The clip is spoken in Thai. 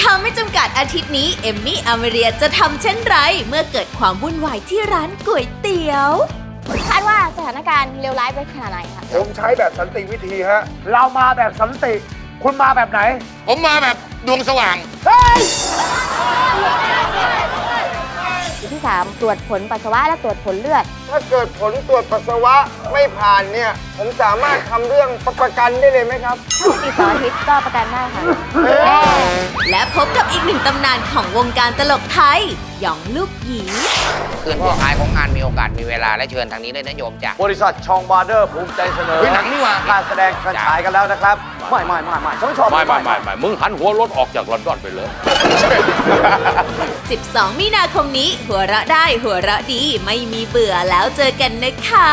ถ้าไม่จำกัดอาทิตย์นี้เอมมี่อเมเรียจะทำเช่นไร เมื่อเกิดความวุ่นวายที่ร้านก๋วยเตี๋ยวคาดว่าสถานการณ์เลวร้ายไปขนาดไหนคะผมใช้แบบสันติวิธีฮะ เรามาแบบสันติ คุณมาแบบไหน ผมมาแบบดวงสว่างที่ 3 ตรวจผลปัสสาวะและตรวจผลเลือด ถ้าเกิดผลตรวจปัสสาวะไม่ผ่านเนี่ย ผมสามารถทำเรื่องประกันได้เลยไหมครับถ้าติดต่ออาทิตย์ก็ประกันได้ค่ะและพบกับ อีกหนึ่งตำนานของวงการตลกไทยหยองลูกหยี คืนสุดท้ายของงานมีโอกาสมีเวลาและเชิญทางนี้เลยนะโยมจ้ะ บริษัทชองบาร์เดอร์ภูมิใจเสนอเฮ้ยหนังนี่หว่า การแสดงการฉายกันแล้วนะครับ ไม่ไม่ไม่ไม่ท่านผู้ชมไม่ไม่ไม่ไม่มึงหันหัวรถออกจากลอนดอนไปเลย 12 มีนาคมนี้ หัวเราะได้หัวเราะดีไม่มีเบื่อแล้วเจอกันนะคะ